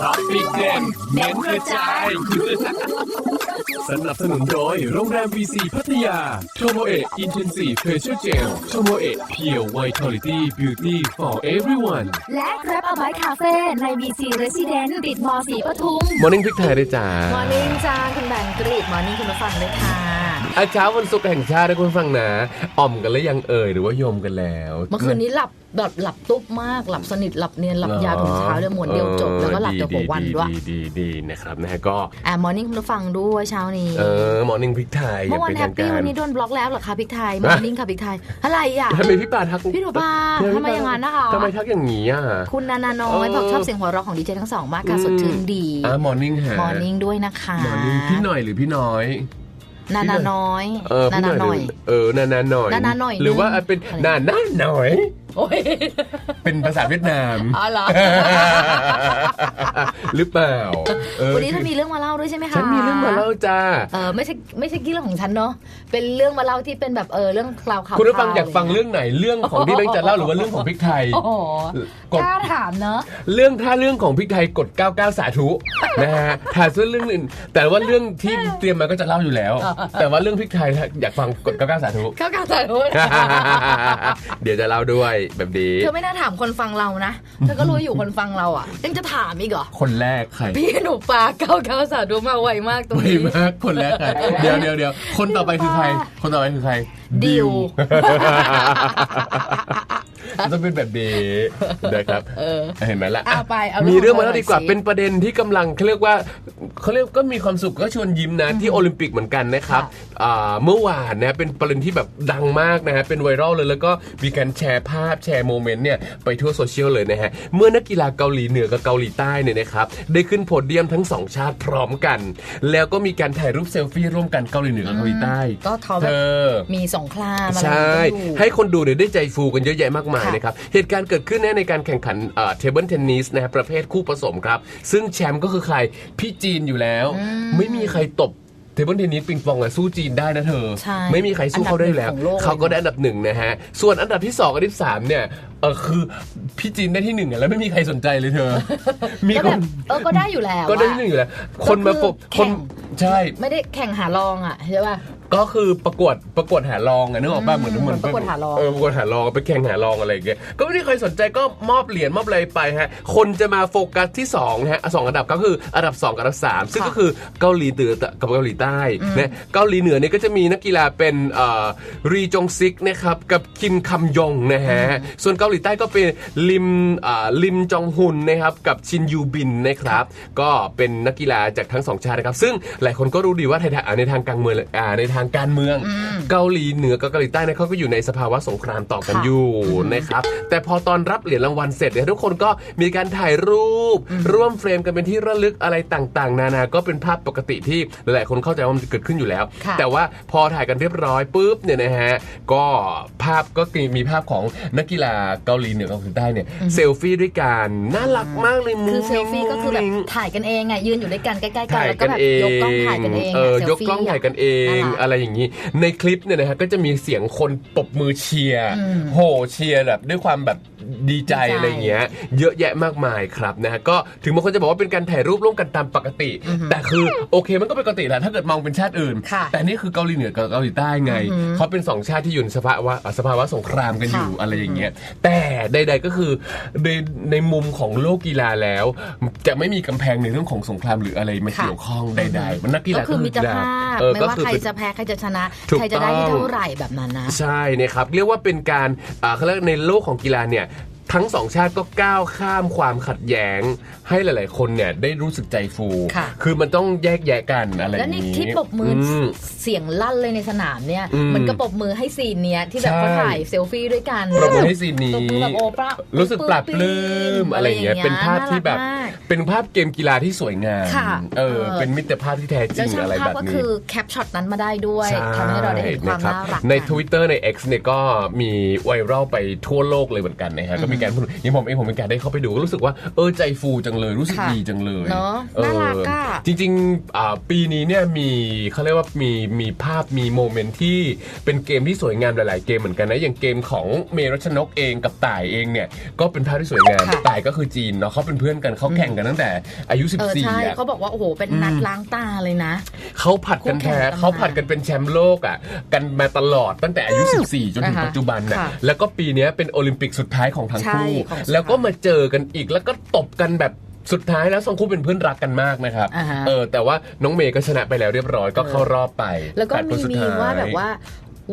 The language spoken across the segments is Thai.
ท็อปปิกเด่นเน้นกระจายสนับสนุนโดยโรงแรม VC พัทยาโทโมเอะอินเทนซีฟเฟเชียลเจลโทโมเอะเพียวไวท์ทอลิตี้บิวตี้ for everyone และครับอ b บ t คาเฟ่ใน BC Resident ติดมสีปทุม มอร์นิ่งพริกไทยด้วยจ้ามอร์นิ่งจ้าคุณแบงกรีดมอร์นิ่งคุณผู้ฟังเลยค่ะอาเช้าวันศุกร์แห่งชาตินะคุณฟังนะอ่อมกันแล้วยังเอ่ยหรือว่าโยมกันแล้ว เมื่อคืนนี้หลับแบบหลับตุ๊บมากหลับสนิทหลับเนียนหลับยาวถึงเช้าเลยหมดเดียวจบแล้วก็หลับแต่หัววันด้วยดีดีดีนะครับนะฮะก็อ่ามอร์นิ่งคุณผู้ฟังด้วยเช้านี้เออมอร์นิ่งพริกไทยเมื่อวานป็แฮทาปงปี้กาวัรนนี้โดนบล็อกแล้วเหรอคะพริกไทยมอร์นิ่งค่ะพริกไทยอะไรอะทำไมพี่ปาทักพี่หนูปาทำไมอย่างนั้นนะคะทำไมทักอย่างนี้อะคุณนานาน้อยเออบอกชอบเสียงหัวเราะของดีเจทั้งสองมากค่ะอืมสดชื่นดีอ่ามอร์นิ่งฮะมอร์นิ่งด้วยนะคะมอร์นิ่งพี่หน่อยหรือพี่น้อยนานาน้อยเออนาพี่นาหน่อย เออ นานาหน่อย นานาหน่อย หรือว่านึงเป็นอะไรนานาหน่อยโอ้ย เป็นภาษาเวียดนามอ๋อเหรอหรือเปล่าเออวันนี้เธอมีเรื่องมาเล่าด้วยใช่ไหมคะฉันมีเรื่องมาเล่าจ้าเออไม่ใช่ไม่ใช่เรื่องของฉันเนาะเป็นเรื่องมาเล่าที่เป็นแบบเออเรื่องคราวข่าวคุณผู้ฟังๆอยากฟังเรื่องไหนเรื่องของที่เบงจะเล่าหรือว่าเรื่องของพริกไทยโอ้โหกดกล้าถามเนาะเรื่องถ้าเรื่องของพริกไทยกด 99 สาธุนะฮะถ้าส่วนเรื่องอื่นแต่ว่าเรื่องที่เตรียมมาก็จะเล่าอยู่แล้ว แต่ว่าเรื่องพริกไทยถ้าอยากฟังกด 99 สาธุกล้ากล้าถามเธอเดี๋ยวจะเล่าด้วยแบบนี้เธอไม่น่าถามคนฟังเรานะเธอก็รู้อยู่คนฟังเราอะยังจะถามอีกเหรอคนแรกใครพี่หนูปลาเก้าเก้าสาดูมาไวมากตรงไม่นี้มากคนแรกใครเดี๋ยวเดี๋ยวเดี๋ยวคนต่อไปคือใคร คนต่อไปคือใคร ดิวต้องเป็นแบบนี้นะครับเออเห็นไหมล่ะเอาไปเอามีเรื่เรื่อองงมาของแล้วเธอดีกว่าหน่อยสิเป็นประเด็นที่กำลังเขาเรียกว่าเขาเรียกก็มีความสุขก็ชวนยิ้มนะที่โอลิมปิกเหมือนกันนะครับอ่าเมื่อวานนะเป็นประเด็นที่แบบดังมากนะฮะเป็นไวรัลเลยแล้วก็มีการแชร์ภาพแชร์โมเมนต์เนี่ยไปทั่วโซเชียลเลยนะฮะเมื่อนักกีฬาเกาหลีเหนือกับเกาหลีใต้เนี่ยนะครับได้ขึ้นโพเดียมทั้งสองชาติพร้อมกัน แล้วก็มีการถ่ายรูปเซลฟี่ร่วมกันเกาหลีเหนือกับเกาหลีใต้ก็เขาเธแบบอมีสงครามอะไรใช่กันอยู่ให้คนดูเนี่ยได้ใจฟูกันเยอะแยะมากมายค่ะนะครับ เหตุการณ์เกิดขึ้นเนี่ยในการแข่งขันเทเบิลเทนนิสนะฮะประเภทคู่ผสมครับ ซึ่งแชมป์ก็คือใคร พี่จีนอยู่แล้ว ไม่มีใครตบเทเบิลเทนนิสปิงปองอะสู้จีนได้นะเธอใช่ไม่มีใครสู้เขาได้อยู่แล้วอันดับหนึ่งของโลกเขาก็ได้อันดับหนึ่งนะฮะ ส่วนอันดับที่สองอันดับที่สามเนี่ยเออคือพี่จีนได้ที่หนึ่งอะแล้วไม่มีใครสนใจเลยเธอ มีก็คแบนบเออก็ได้อยู่แล้ว ก็ได้อะที่หนึ่งอยู่แล้ว คนมาก็ปคือกแข่คนงใช่ ไม่ได้แข่งหารองอะใช่ป่ะ ก็คือประกวดประกวดหารองอะนึกออกป่ะเหมือนอืมเหมือนประกวดหารอง เออประกวดหารองไปแข่งหารองอะไรอย่างเงี้ยก็ไม่ได้ใครสนใจก็มอบเหรียญมอบอะไรไปฮะคนจะมาโฟกัสที่2ฮะสองอันดับก็คืออันดับ 2 กับอันดับ 3 ซึ่งก็คือเกาหลีเหนือกับเกาหลีใต้นะเกาหลีเหนือเนี่ยก็จะมีนักกีฬาเป็นเอ่อรีจงซิกนะครับกับคิมคัมยงนะฮะส่วนเกาหลีใต้ก็เป็นลิมอ่าลิมจองฮุนนะครับกับชินยูบินนะครับ ก็เป็นนักกีฬาจากทั้งสองชาตินะครับ ซึ่งหลายคนก็รู้ดีว่าในทางอ่าในทางการเมืองอ่าในทางการเมือง เกาหลีเหนือกับเกาหลีใต้เนี่ยเขาก็อยู่ในสภาวะสงครามต่อกันค่ะอยู่นะครับแต่พอตอนรับเหรียญรางวัลเสร็จเนี่ยทุกคนก็มีการถ่ายรูป ร่วมเฟรมกันเป็นที่ระลึกอะไรต่างๆ นานาก็เป็นภาพปกติที่หลายๆคนเข้าใจว่ามันเกิดขึ้นอยู่แล้วค่ะแต่ว่าพอถ่ายกันเรียบร้อยปุ๊บเนี่ยนะฮะก็ภาพก็มีภาพของนักกีฬาเกาหลีเหนือกับเกาหลีใต้เนี่ยเซลฟี่ด้วยกันน่ารักมากเลยมุ้คืงอเซลฟี่ก็คือแบบมิ้งถ่ายกันเองอะยืนอยู่ด้วยกันใกล้ๆกันถ่ายแล้วก็กันแบบเองยกกล้องถ่ายกันเองเอออะยกกล้องถ่ายกันเองน่ารักอะไรอย่างนี้ ในคลิปเนี่ยนะฮะก็จะมีเสียงคนปรบมือเชียร์อืมโหเชียร์แบบด้วยความแบบ ดีใจดีใจอะไรอย่างเงี้ยเยอะแยะมากมายครับนะฮะก็ถึงบางคนจะบอกว่าเป็นการถ่ายรูปร่วมกันตามปกติ แต่คือโอเคมันก็เป็นปกติแหละถ้าเกิดมองเป็นชาติอื่นค่ะแต่นี่คือเกาหลีเหนือกับเกาหลีใต้ไงอือหือเขาเป็นสองชาติที่อยู่ในสภาวะสภาวะสงครามกันอยู่ค่ะอะไรอย่างเงี้ยแต่ใด ๆก็คือในในมุมของโลกกีฬาแล้ว จะไม่มีกำแพงในเรื่องของสงครามหรืออะไรมาค่ะเกี่ยวข้องใดๆมันนักกีฬาก็คือมิตรภาพเออไม่ก็ว่าคือใครเป็นจะแพ้ใครจะชนะถูกใครจะได้ต้องเท่าไหร่แบบนั้นนะ ใช่นะครับเรียกว่าเป็นการอ่าเขาเรียกในโลกของกีฬาเนี่ย ทั้งสองชาติก็ก้าวข้ามความขัดแย้ง ให้หลาย ๆ คนเนี่ยได้รู้สึกใจฟู ค่ะ คือมันต้องแยกแยะกันอะไรอแล้วย่างนี่นี้ ที่ปรบมืออมเสียงลั่นเลยในสนามเนี่ย อืมมันก็ปรบมือให้ซีนเนี้ยที่แบบใช่เขาถ่ายเซลฟี่ด้วยกันปรบมือให้ซีนนี้ ปรบมือแบบโอปรารู้สึกปรับปลื้มอะไรอย่างเงี้ย เป็นภาพที่แบบ น่ารักมาก เป็นภาพเกมกีฬาที่สวยงาม ค่ะเออ เออ เป็นมิตรภาพที่แท้จแล้ริวงช่างอะไรภาแบพบก็นี้ คือแคปช็อตนั้นมาได้ด้วยใช่ทำให้เราได้เห็นความะรับน่ารักใน กัน Twitter ใน X เนี่ยก็มีไวรัลไปทั่วโลกเลยเหมือนกันนะฮะก็มีมีการพูดอย่างผมเองผมเป็นการได้เข้าไปดูก็รู้สึกว่าเออใจฟูจังเลยรู้สึกค่ะดีจังเลยเนอะออน่ารักอะจริงๆอ่าปีนี้เนี่ยมีเขาเรียกว่ามีมีภาพมีโมเมนต์ที่เป็นเกมที่สวยงามหลาย ๆ เกมเหมือนกันนะอย่างเกมของเมรัชนกเองกับต่ายเองเนี่ยก็เป็นภาพที่สวยงามค่ะต่ายก็คือจีนเนาะเขาเป็นเพื่อนกันเขาแข่งกันตั้งแต่อายุเออใช่14อะเขาบอกว่าโอ้โหเป็นนัดล้างตาเลยนะเขาผัดกันแพ้คู่แข่งกันมาเขาผัดกันเป็นแชมป์โลกอะกันมาตลอดตั้งแต่อายุ 14 จนถึงนะคะปัจจุบันน่ะค่ะแล้วก็ปีเนี้ยเป็นโอลิมปิกสุดท้ายของทั้งคู่ใช่ของสุดท้ายแล้วก็มาเจอกันอีกแล้วก็ตบกันแบบสุดท้ายแล้วสองคู่เป็นเพื่อนรักกันมากนะครับอ่าฮะเออ แต่ว่าน้องเมย์ก็ชนะไปแล้วเรียบร้อยก็เข้ารอบไป แล้วก็ปดคมีนสุดมีท้ยว่าแบบว่า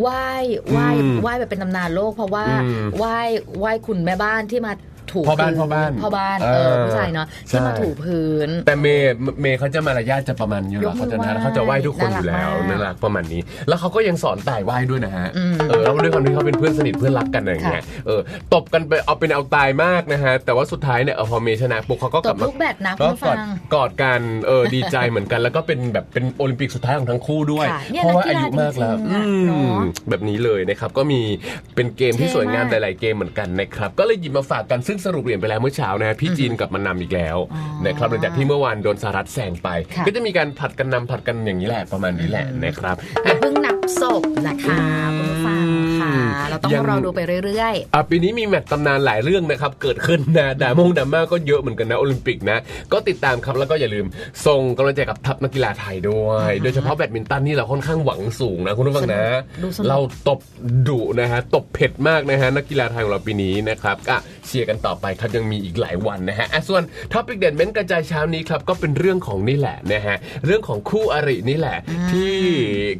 ไหว้ไหว้อืมไหว้แบบเป็นตำนานโลก เพราะว่าอืมไหว้ไหว้คุณแม่บ้านที่มา ถูพ่อบ้านพื้พ่อบ้านพ่อบ้านเอเอออผู้ชายเนาะที่ใช่มาถูพื้น แต่เมย์เมย์เขาจะมารยาทจะประมาณนี้อยู่แล้วยกมืเขาอจะนะไหว้เขาจะไหว้ทุกคนอยู่แล้วน่ารักมากน่ารักประมาณนี้ แล้วเขาก็ยังสอนต่ายไหว้ด้วยนะฮะอืมเออแล้วด้วยความที่เขาเป็นเพื่อนสนิทเพื่อนรักกันอะไรอย่างเงี้ยเออตบกันไปเอาเป็นเอาตายมากนะฮะแต่ว่าสุดท้ายเนี่ยเออพอเมย์ชนะปุ๊บเขาก็ตกลับบมาลูกแบดนะคุก็ณผู้กฟัอดงกอดกันเออดีใจเหมือนกัน แล้วก็เป็นแบบเป็นโอลิมปิกสุดท้ายของทั้งคู่ด้วยค่ะเนี่ยเพราะว่านักกีฬาอายุมากแล้วจริงๆอะอืมเนอะแบบนี้เลยนะครับก็มีเป็นเกมที่เท่สวยงามมากหลาย ๆ เกมเหมือนกันนะครับก็เลยหยิบมาฝากกันซึ่งสรุปเหรียญไปแล้วเมื่อเช้านะฮะพี่จีนกลับมานำอีกแล้วอ๋อนะครับหลังจากที่เมื่อวานโดนสหรัฐแซงไป ค่ะ ก็จะมีการผลัดกันนำผลัดกันอย่างนี้แหละประมาณนี้แหละนะครับ อย่าเพิ่งนับศพนะคะคุณผู้ฟังค่ะ เราต้องยังรอดูไปเรื่อยอะปีนี้มีแมตช์ตำนานหลายเรื่องนะครับ เกิดขึ้นนะดรามงดราม่าก็เยอะเหมือนกันนะโอลิมปิกนะ ก็ติดตามครับแล้วก็อย่าลืมส่งกำลังใจกับทัพนักกีฬาไทยด้วย โดยเฉพาะแบดมินตันนี่เราค่อนข้างหวังสูงนะคุณผู้ฟังนะดูสนุกเราตบดุนะฮะตบเผ็ดมากนะฮะนักกีฬาไทยของเราปีนี้นะครับอะเชียร์กันต่อไปครับยังมีอีกหลายวันนะฮะอะส่วนท็อปิกเด่นเม้นต์กระจายเช้านี้ครับก็เป็นเรื่องของนี่แหละนะฮะเรื่องของคู่อรินี่แหละ ที่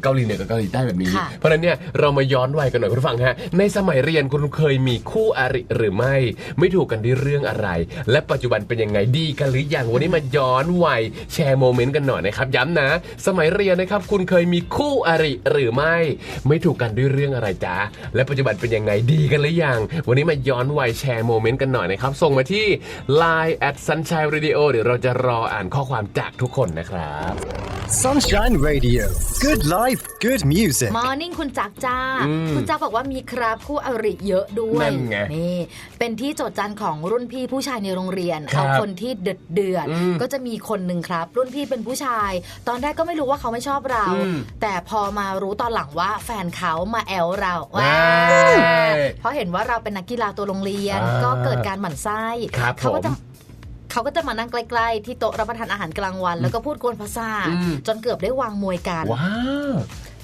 เกาหลีเหนือกับเกาหลีใต้แบบนี้ค่ะเพราะฉะนั้นเนี่ยเรามาย้อนวัยกันหน่อยคุณผู้ฟังฮะในสมัยเรียนคุณเคยมีคู่อริหรือไม่ ไม่ถูกกันที่เรื่องอะไร และปัจจุบันเป็นยังไงดีกันหรือยังวันนี้มาย้อนวัยแชร์โมเมนต์กันหน่อยนะครับย้ำนะ สมัยเรียนนะครับคุณเคยมีคู่อริหรือไม่ ไม่ถูกกันด้วยเรื่องอะไรจ๊ะและปัจจุบันเป็นยังไงดีกันหรือยังวันนี้มาย้อนวัยแชร์โมเมนต์กันหน่อยนะครับส่งมาที่ Line at sunshine radio เดี๋ยวเราจะรออ่านข้อความจากทุกคนนะครับ Sunshine Radio. Good life, good music. ๆมอร์นิ่งคุณจักรจ้าอืมคุณจักรบอกว่ามีครับ คู่อริเยอะด้วย นั่นไงนี่เป็นที่โจทย์จันของรุ่นพี่ผู้ชายในโรงเรียนครับเอาคนที่เดือดเดือดๆอืมก็จะมีคนหนึ่งครับ รุ่นพี่เป็นผู้ชาย ตอนแรกก็ไม่รู้ว่าเขาไม่ชอบเรา อืมแต่พอมารู้ตอนหลังว่าแฟนเขามาแอลเราว้ายเพราะเห็นว่าเราเป็นนักกีฬาตัวโรงเรียน อ่าก็เกิดการหมั่นไส้ครับเขาก็จะผมเขาก็จะมานั่งใกล้ๆที่โต๊ะรับประทานอาหารกลางวัน แล้วก็พูดกวนภาษาทอืม จนเกือบได้วางมวยกัน ว้าว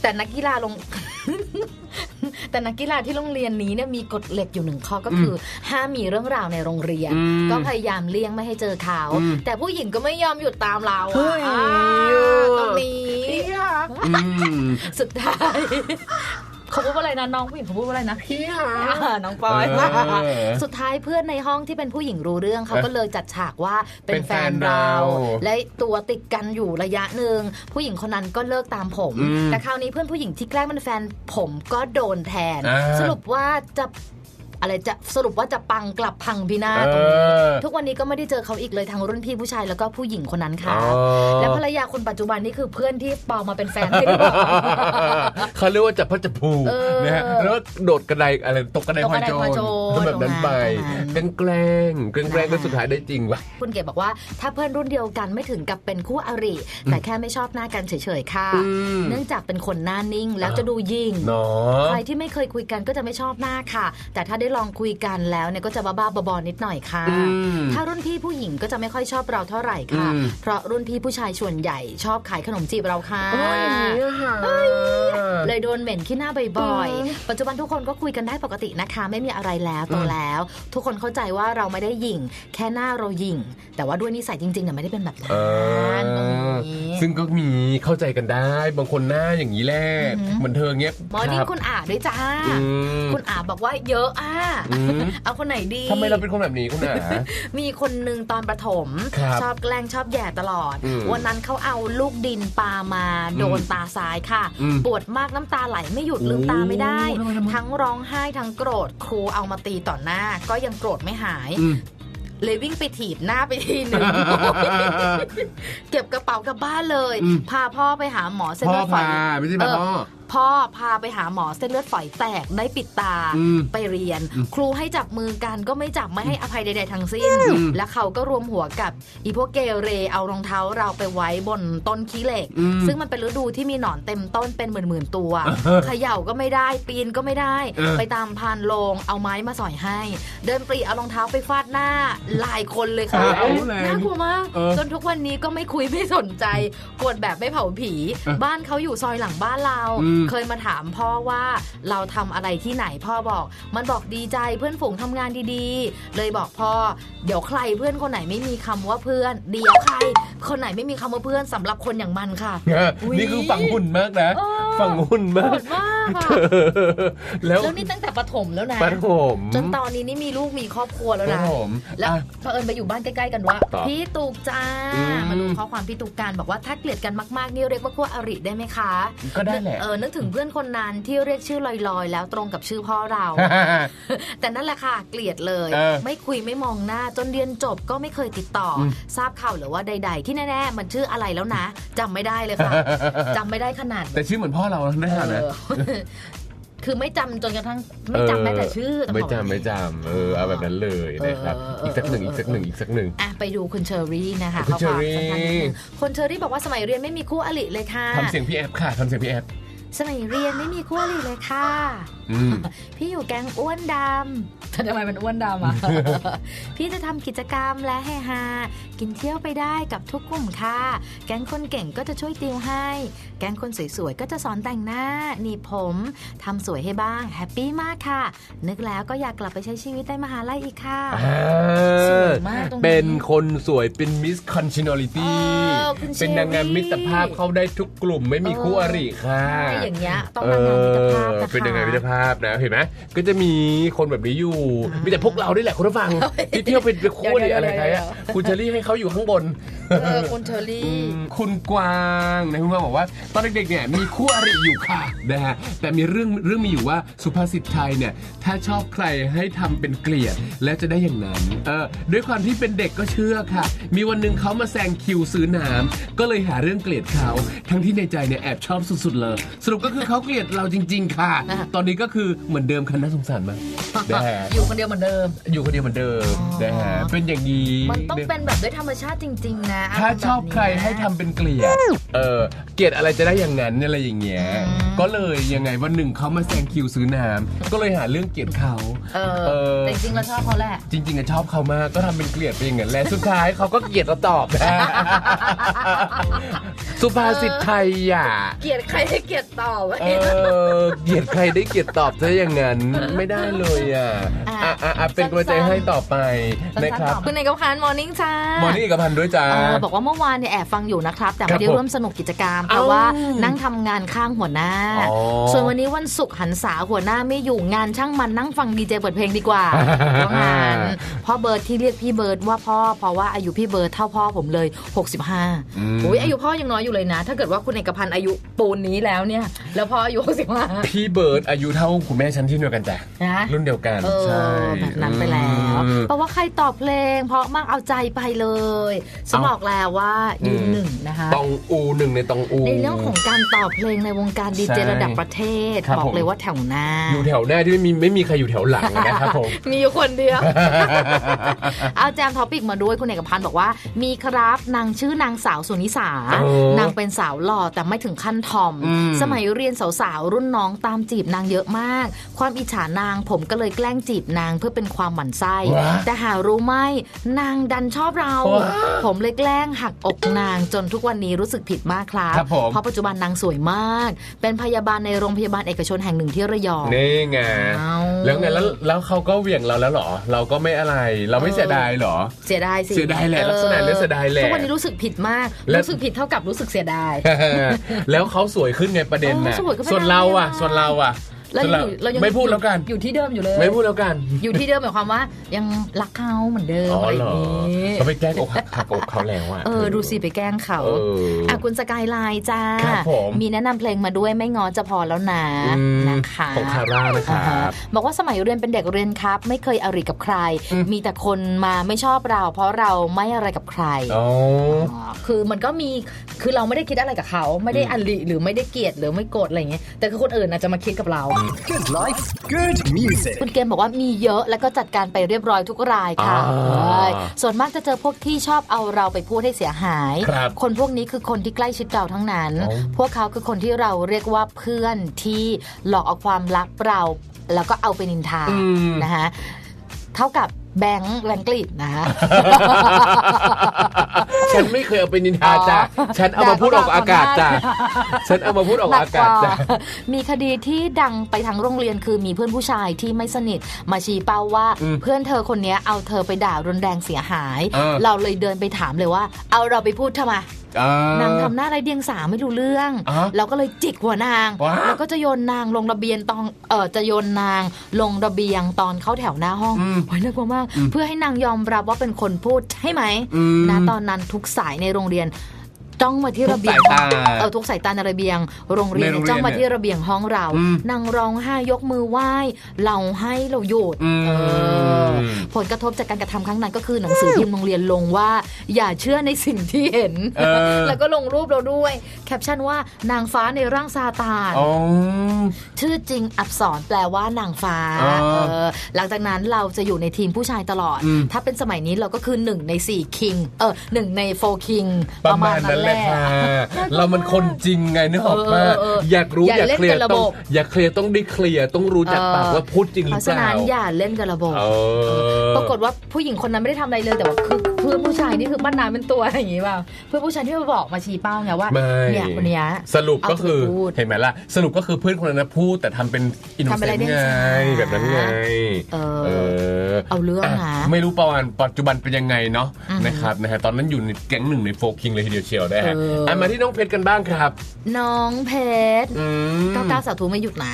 แต่นักกีฬาลง แต่นักกีฬาที่โรงเรียนนี้เนี่ยมีกฎเหล็กอยู่หนึ่งข้อก็คืออห้ามมีเรื่องราวในโรงเรียนอืมก็พยายามเลี่ยงไม่ให้เจอเขาอืมแต่ผู้หญิงก็ไม่ยอมหยุดตามเราเฮ้อะยอ่าตรงนี้อืมสุดท้าย เขาพูดว่าอะไรนะน้องผู้หญิงเขาพูดว่าอะไรนะพี่หาอ่าน้องปอยเออสุดท้ายเพื่อนในห้องที่เป็นผู้หญิงรู้เรื่องเขาก็เลยจัดฉากว่าเป็นเป็นแฟแฟนนเรา เรา และตัวติดกันอยู่ระยะหนึ่งผู้หญิงคนนั้นก็เลิกตามผม อืมแต่คราวนี้เพื่อนผู้หญิงที่แกล้งเป็นแฟนผมก็โดนแทน อ่า สรุปว่าจะ อะไรจะสรุปว่าจะปังกลับพังพินาศเอตรงนี้อทุกวันนี้ก็ไม่ได้เจอเขาอีกเลยทั้งรุ่นพี่ผู้ชายแล้วก็ผู้หญิงคนนั้นค่ะอ๋อและภรรยาคนปัจจุบันนี่คือเพื่อนที่ปลอมมาเป็นแฟนให้ด้วยเขาเรียกว่าจับพระจับผูเออนะฮะแล้วโดดกระไดอะไรตกกระไดตกพลกอระยไดโจพลอยโจรรแบบนั้นไปตรงนั้นแกล้งแกล้งแกล้งก็สุดท้ายได้จริงว่ะคุณเก๋บอกว่าถ้าเพื่อนรุ่นเดียวกันไม่ถึงกับเป็นคู่อริ แต่แค่ไม่ชอบหน้ากันเฉยๆค่ะอืมเนื่องจากเป็นคนหน้านิ่งแล้วจะดูยิ่งเนาะใครที่ไม่เคยคุยกันก็จะไม่ชอบหน้าค่ะ แต่ถ้าได้ลองคุยกันแล้วเนี่ยก็จะบ้าๆบอๆนิดหน่อยค่ะอืมถ้ารุ่นพี่ผู้หญิงก็จะไม่ค่อยชอบเราเท่าไหร่ค่ะอืมเพราะรุ่นพี่ผู้ชายส่วนใหญ่ชอบขายขนมจีบเราค่ะโอ้ยอย่างนี้อะค่ะเลยโดนเหม็นขี้หน้าบ่อยๆ ปัจจุบันทุกคนก็คุยกันได้ปกตินะคะ ไม่มีอะไรแล้วโตแล้ว ทุกคนเข้าใจว่าเราไม่ได้หยิ่ง แค่หน้าเราหยิ่ง แต่ว่าด้วยนิสัยจริงๆเนี่ยไม่ได้เป็นแบบนั้เอนตรงอนี้ซึ่งก็มีเข้าใจกันได้ บางคนหน้าอย่างนี้แหละอือหือเหมือนเธอเงี้ยมอนี่รับคุณอาด้วยจ้าอืมคุณอาบอกว่าเยอะอะอืมเอาคนไหนดีทำไมเราเป็นคนแบบนี้คุณอามีคนหนึ่งตอนประถมครับชอบแกล้งชอบแย่ตลอดอืมวันนั้นเขาเอาลูกดินปามาโดนตาซ้ายค่ะอืมปวดมากน้ำตาไหลไม่หยุดลืมตาไม่ได้โอ้ทำไมทำไมทั้งร้องไห้ทั้งโกรธครูเอามาตีต่อหน้า ก็ยังโกรธไม่หายอืมเลยวิ่งไปถีบหน้าไปทีหนึ่งเก็บกระเป๋ากลับบ้านเลยอืมพาพ่อไปหาหมอเส้นพ่อเลือดฝอพายไม่ใช่แบบพ่อ พ่อพาไปหาหมอเส้นเลือดฝอยแตกได้ปิดตาอืมไปเรียน ครูให้จับมือกันก็ไม่จับไม่ให้อภัยใดๆทั้งสิ้น และเขาก็รวมหัวกับอีพวกเกเรเอารองเท้าเราไปไว้บนต้นขี้เหล็กอืมซึ่งมันเป็นฤดูที่มีหนอนเต็มต้นเป็นหมื่นๆตัวเขย่าก็ไม่ได้ปีนก็ไม่ได้เออไปตามพานโลงเอาไม้มาสอยให้ เดินปรีเอารองเท้าไปฟาดหน้าหลายคนเลยค่ะเอาแรงน่ากลัวมากเออจนทุกวันนี้ก็ไม่คุยไม่สนใจกดแบบไม่เผาผีเออบ้านเขาอยู่ซอยหลังบ้านเราอืมเคยมาถามพ่อว่าเราทำอะไรที่ไหนพ่อบอก มันบอกดีใจเพื่อนฝูงทำงานดีๆ เลยบอกพ่อ เดี๋ยวใครเพื่อนคนไหนไม่มีคำว่าเพื่อน เดี๋ยวใคร คนไหนไม่มีคำว่าเพื่อนสำหรับคนอย่างมันค่ะอุ๊ยนี่คือฝังหุ่นมากนะเออฝังหุ่นโหมากดมากอะแล้วแล้วนี่ตั้งแต่ประถมแล้วนะปันผมจนตอนนี้นี่มีลูกมีครอบครัวแล้วปันนะผมแล้วอะเผอิญไปอยู่บ้านใกล้ๆกันว่าต่อพี่ตุกจ้าอืมมาดูข้อความพี่ตุกการบอกว่าถ้าเกลียดกันมากๆนี่เรียกว่าคู่อริได้ไหมคะก็ได้แหละเออนึกถึงเพื่อนคนนั้นที่เรียกชื่อลอยๆ แล้วตรงกับชื่อพ่อเรา แต่นั่นแหละค่ะเกลียดเลยเออไม่คุยไม่มองหน้าจนเรียนจบก็ไม่เคยติดต่ออมทราบข่าวหรือว่าใด ๆ ที่แน่ๆมันชื่ออะไรแล้วนะจำไม่ได้เลยค่ะจำไม่ได้ขนาดแต่ชื่อเหมือนพ่อเราแน่นอนนะเออคือไม่จำจนกระทั่งไม่จำแม้แต่ชื่อต้องไม่บอกจำไม่จำเออเอาแบบนั้นเลยนะครับเออเอออีกสักหนึ่งอีกสักหนึ่งอีกสักหนึ่งอะไปดูคุณเชอรี่นะคะคุณข้เชอวามรี่สั้นๆนิดนึงคุณเชอรี่บอกว่าสมัยเรียนไม่มีคู่อริเลยค่ะทำเสียงพี่แอฟค่ะทำเสียงพี่แอฟ สมัยเรียนไม่มีคู่อริเลยค่ะอืมพี่อยู่แก๊งอ้วนดำทำไมมันอ้วนดำอะ พี่จะทำกิจกรรมและให้ฮา กินเที่ยวไปได้กับทุกกลุ่มค่ะ แก๊งคนเก่งก็จะช่วยติวให้ แก๊งคนสวยๆ ก็จะสอนแต่งหน้า หนีบผมทำสวยให้บ้าง แฮปปี้มากค่ะ นึกแล้วก็อยากกลับไปใช้ชีวิตในมหาลัยอีกค่ะสวยมากตรงนี้เป็นคนสวยเป็นมิสคอนชินอลิตี้เออคุณเชอรี่เป็นนางงามมิตรภาพเข้าได้ทุกกลุ่มไม่มีคู่อริค่ะใช่อย่างเงี้ยต้องนางงามมิตรภาพนะคะเป็นนางงามมิตรภาพนะเห็นไหมก็จะมีคนแบบนี้อยู่มีแต่พวกเรานี่แหละคุณผู้ฟังที่เที่ยวเป็นคู่อริอะไรใครอะคุณเชอรี่ให้เขาอยู่ข้างบนเออคุณเชอรี่อืมคุณกวางนะคุณกวางบอกว่า ตอนเด็กๆเนี่ยมีคู่อริอยู่ค่ะนะฮะแต่มีเรื่องเรื่องมีอยู่ว่าสุภาษิตไทยเนี่ยถ้าชอบใครให้ทำเป็นเกลียดและจะได้อย่างนั้นเออด้วยความที่เป็นเด็กก็เชื่อค่ะ มีวันหนึ่งเขามาแซงคิวซื้อน้ำก็เลยหาเรื่องเกลียดเขาทั้งที่ในใจเนี่ยแอบชอบสุดๆเลยสรุปก็คือเขาเกลียดเราจริง ๆ ค่ะอะตอนนี้ก็คือเหมือนเดิมค่ะน่าสงสารมากนะฮะอยู่คนเดียวเหมือนเดิม อยู่คนเดียวเหมือนเดิมอ๋อนะฮะเป็นอย่างนี้มันต้องเป็นแบบด้วยธรรมชาติจริง ๆ นะถ้าอรมณ์ชอบใครแบบนี้ให้ทำเป็นเกลียดเออเกลียดอะไรจะได้อย่างนั้นอะไรอย่างเงี้ยอืมก็เลยยังไงวันหนึ่งเขามาแซงคิวซื้อน้ำก็เลยหาเรื่องเกลียดเขาเออเออแต่จริงๆแล้วชอบเขาแหละจริงๆอะชอบเขามากก็ทำเป็นเกลียดไปอย่างนั้นแหละสุดท้ายเขาก็เกลียดเราตอบนะสุภาษิตไทยอะเกลียดใครให้เกลียดต่อไว้เออเกลียดใครได้เกลียดตอบซะอย่างนั้นไม่ได้เลยอะอะอะอะอะเป็นกำลังใจให้ต่อไปสั้นะนคๆรับตอบคุณเอกพันธ์มอร์นิ่งจ้าหมอนี่เอกพันธ์ด้วยจ้าเออบอกว่าเมื่อวานเนี่ยแอบฟังอยู่นะครับ แต่ครัไม่บได้ผมร่วมสนุกกิจกรรมเพเอ้าราะว่านั่งทำงานข้างหัวหน้าอ๋อส่วนวันนี้วันศุกร์หันษาหัวหน้าไม่อยู่งานช่างมันนั่งฟังดีเจเปิดเพลงดีกว่าเพราะงานพ่อเบิร์ดที่เรียกพี่เบิร์ดว่าพ่อเพราะว่าอายุพี่เบิร์ดเท่าพ่อผมเลย 65อืมอุ้ยอายุพ่อยังน้อยอยู่เลยนะ ถ้าเกิดว่าคุณเอกพันธ์อายุปูนนี้แล้วเนี่ยแล้วพ่ออายุ65 พี่เบิร์ดอายุเท่าคุณแม่ฉันที่เดียวกันจ้ะนะรุ่นเดียวกันเออใช่แบบนั้นไปแล้วอืมเพราะว่าใครตอบเพลง เพราะมากเอาใจไปเลยฉันเอาบอกแล้วว่ายืนอืมหนึ่งนะคะตองอูหนึ่งในตองอู ในเรื่องของการตอบเพลงในวงการดีเจใช่ระดับประเทศครับบอกผมเลยว่าแถวหน้า อยู่แถวหน้าที่ไม่มีไม่มีใครอยู่แถวหลังนะครับผมมีอยู่คนเดียวเอาแจมท็อปิกมาด้วยคุณเอกพันธ์บอกว่า มีครับนางชื่อนางสาวสุนิสาเออนางเป็นสาวหล่อแต่ไม่ถึงขั้นทอมอืมสมัยเรียนสาวๆรุ่นน้องตามจีบนางเยอะมาก ความอิจฉานางผมก็เลยแกล้งจีบนางเพื่อเป็นความหมั่นไส้ว้าแต่หารู้ไหมนางดันชอบเราว้าผมเลยแกล้งหักอกนางจนทุกวันนี้รู้สึกผิดมากครับครับผมเพราะปัจจุบันนางสวยมาก เป็นพยาบาลในโรงพยาบาลเอกชนแห่งหนึ่งที่ระยองนี่ไงเอาแล้วไงแล้วแล้วเขาก็เหวี่ยงเราแล้วเหรอ เราก็ไม่อะไรเราไม่เสียดายเหรอ เสียดายสิเสียดายแหละลักษณะเนี้ยเสียดายแหละทุกวันนี้รู้สึกผิดมากและรู้สึกผิดเท่ากับรู้สึกเสียดาย แล้วเขาสวยขึ้นไงประเด็นน่ะเออสวยก็ไม่ส่วนเราอะได้อะส่วนเราอะ เรายังอยู่เรายังไม่พูดแล้วกัน อยู่ที่เดิมอยู่เลยไม่พูดแล้วกัน อยู่ที่เดิมหมายความว่า ยังรักเขาเหมือนเดิมอ๋ออะไรอเหรย่าองนี้เขาไปแกล้งอกหักหักอกเขาแล้วอะเออดูสิไปแกล้งเขาเอออะคุณสกายไลน์จ้าครับผมแนะนำเพลงมาด้วยไม่งอจะพอแล้วนะอืมนะคะของคาร่านะครัอ่าฮะบบอกว่าสมัยเรียนเป็นเด็กเรียนครับ ไม่เคยอริกับใครอืมมีแต่คนมาไม่ชอบเรา เพราะเราไม่อะไรกับใครอ๋ออ๋อคือมันก็มีคือเราไม่ได้คิดอะไรกับเขา ไม่ได้อริหรือไม่ได้เกลียดหรือไม่โกรธอะไรอย่างเงี้ยแต่คือคนอื่นอาจจะมาคิดกับเรา Good life, good music. คุณเกมบอกว่ามีเยอะแล้วก็จัดการไปเรียบร้อยทุกรายค่ะอ่าเอ้ยส่วนมากจะเจอพวกที่ชอบเอาเราไปพูดให้เสียหาย ครับคนพวกนี้คือคนที่ใกล้ชิดเราทั้งนั้น อ๋อ พวกเขาคือคนที่เราเรียกว่าเพื่อนที่หลอกเอาความลับเรา แล้วก็เอาไปนินทาอืมนะคะเท่ากับ แบงค์แบงค์กฤษนะคะฉันไม่เคยเอาไปนินทาจ้ะอ๋อฉันเอามาพูดออกอากาศจ้ะฉันเอามาพูดออกอากาศจ้ะหนักกว่ามีคดีที่ดังไปทั้งโรงเรียนคือมีเพื่อนผู้ชายที่ไม่สนิทมาชี้เป้าว่าอืมเพื่อนเธอคนเนี้ยเอาเธอไปด่ารุนแรงเสียหายเออเราเลยเดินไปถามเลยว่า เอาเราไปพูดทำไมอ่ นางทำหน้าไรเดียงสาไม่รู้เรื่องอะเราก็เลยจิกหัวนางว้าแล้วก็จะโยนนางลงระเบียงตอนเออจะโยนนางลงระเบียงตอนเข้าแถวหน้าห้องอืมโอ้ยน่ากลัวมากอืมเพื่อให้นางยอมรับว่าเป็นคนพูดใช่ไหมอืมนะตอนนั้นทุกสายในโรงเรียน จ้องมาที่ระเบียงทุกสายตาเออทุกสายตาในระเบียงโรงเรียนในโรงเรียนจ้องมาที่ระเบียงห้องเราอืมนางร้องไห้ยกมือไหว้เราให้เราหยุดอืมเออผลกระทบจากการกระทำครั้งนั้นก็คือหนังสือพิมพ์โรงเรียนลงว่า อย่าเชื่อในสิ่งที่เห็นเออแล้วก็ลงรูปเราด้วย แคปชั่นว่านางฟ้าในร่างซาตานอ๋อชื่อจริงอักษรแปลว่านางฟ้าอ๋อเออหลังจากนั้นเราจะอยู่ในทีมผู้ชายตลอดอืมถ้าเป็นสมัยนี้เราก็คือหนึ่งในสี่คิงเออหนึ่งในโฟคิงประมาณนั้นแหละค่ะเรามันคนจริงไงนึกออกป่ะเออเอออยากรู้อย่าอยากเล่นเคลียร์กับระต้องบบอยากเคลียร์ต้องได้เคลียร์ต้องรู้จากเออปากว่าพูดจริงหเพรือราะเปฉะล่านั้นอย่าเล่นกับระบบเออปรากฏว่าผู้หญิงคนนั้นไม่ได้ทำอะไรเลยแต่ว่าคือเพื่อนผู้ชายนี่คือบ้านน้ำเป็นตัวอะไรอย่างงี้เปล่าเพื่อนผู้ชายที่มาบอกมาชี้เป้าไงว่าไม่เนี่ยคนเนี้ยสรุปก็คือเอาไปพูดเห็นไหมล่ะ สรุปก็คือเพื่อนคนนั้นนะพูดแต่ทำเป็นอินโนทำเซอะไรนได้ต์ไงสาแบบนั้นไงเออเออเอาเรื่องนะไม่รู้ประวัติปัจจุบันเป็นยังไงเนาะอือฮึนะครับนะฮะตอนนั้นอยู่ในแก๊งหนึ่งในโฟคิงเลยทีเดียวเชียวได้ฮะเอออะมาที่น้องเพชรกันบ้างครับ น้องเพชรอืมก้าวก้าวสาธุไม่หยุดนะ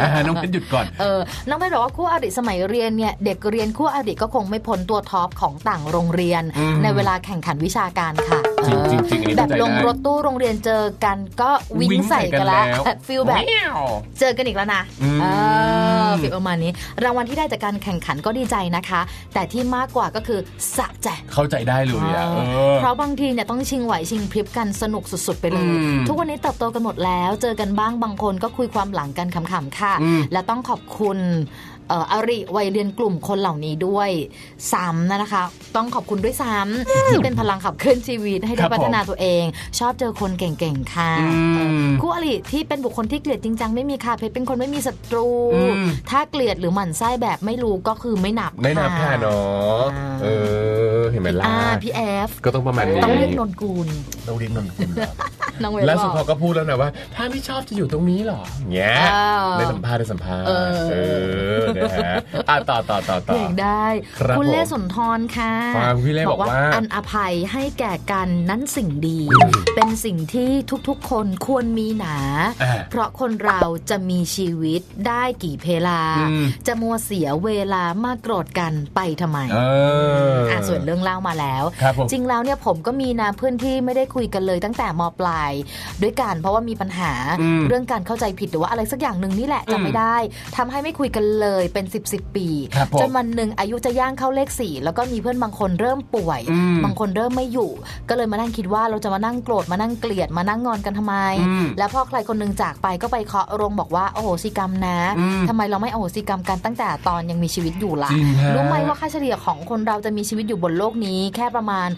อ่าน้องเพชรหยุดก่อนเออน้องเพชรบอกว่าคู่อริสมัยเรียนเนี่ยเด็กเรียนคู่อริก็คงไม่พ้นตัวท็อปของต่างโรงเรียนอืมในเวลาแข่งขันวิชาการค่ะจริงเออจริงจริงอันนี้แบบเข้าใจลงได้รถตู้โรงเรียนเจอกันก็วิ่งวิ่งใส่กันแล้วใส่กันแล้วฟิลแบบแววเจอกันอีกแล้วนะอืมเออฟิลประมาณนี้รางวัลที่ได้จากการแข่งขันก็ดีใจนะคะ แต่ที่มากกว่าก็คือสะใจเข้าใจได้เลยอะเออเพราะบางทีเนี่ยต้องชิงไหวชิงพริบกันสนุกสุดๆไปเลยอืมทุกวันนี้เติบโตกันหมดแล้ว เจอกันบ้างบางคนก็คุยความหลังกันขำๆค่ะอืมและต้องขอบคุณเอ่ออริวัยเรียนกลุ่มคนเหล่านี้ด้วยซ้ำนะคะ ต้องขอบคุณด้วยซ้ำที่เป็นพลังขับเคลื่อนชีวิตให้ได้พัฒนาตัวเอง ชอบเจอคนเก่งๆค่ะอืมคู่อริที่เป็นบุคคลที่เกลียดจริงจังไม่มีค่ะเพชรเป็นคนไม่มีศัตรูอืมถ้าเกลียดหรือหมั่นไส้แบบไม่รู้ก็คือไม่นับไม่นับค่ะเนาะอ่าเออ เห็นไหมล่ะอ่าพี่แอฟก็ต้องประมาณนี้ต้องเรียกนนกูลต้องเรียกนนกุลเหรอน้องเวแล้วบสุอกพอก็พูดแล้วนะว่า ถ้าไม่ชอบจะอยู่ตรงนี้หรอเงี้ยอ้าวได้สัมภาษณ์ได้สัมภาษณ์เออเออนะฮะอะต่อต่อต่อต่อเพลงได้ครับคุณเล่ผมสุนทรค่ะฟังพี่เล่บอกว่า อันอภัยให้แก่กันนั้นสิ่งดี เป็นสิ่งที่ทุกๆคนควรมีหนาอ่าเพราะคนเราจะมีชีวิตได้กี่เพลาอืมจะมัวเสียเวลามาโกรธกันไปทำไมเอออ่อะส่วนเรื่องเล่ามาแล้วครับผมจริงแล้วเนี่ยผมก็มีนะเพื่อนที่ไม่ได้คุยกันเลยตั้งแต่มปลาย ด้วยกันเพราะว่ามีปัญหาอืมเรื่องการเข้าใจผิดหรือว่าอะไรสักอย่างหนึ่งนี่แหละอืมจำไม่ได้ทำให้ไม่คุยกันเลยเป็น 10บสปีครับผมจนวันหนึ่งอายุจะย่างเข้าเลขสี่แล้วก็มีเพื่อนบางคนเริ่มป่วยอืมบางคนเริ่มไม่อยู่ ก็เลยมานั่งคิดว่าเราจะมานั่งโกรธมานั่งเกลียดมานั่งงอนกันทำไมอืมแล้วพอใครคนหนึงจากไปก็ไปเคาะโรงบอกว่าโอโหสิกรรมนะอืมทำไมเราไม่โอโหสิกรรมกันตั้งแต่ตอนยังมีชีวิตอยู่ล่ะจริงฮะรู้ไหมว่าค่าเฉลี่ยของคนเราจะมีชีวิตอยู่บนโลกนี้แค่ประมาณ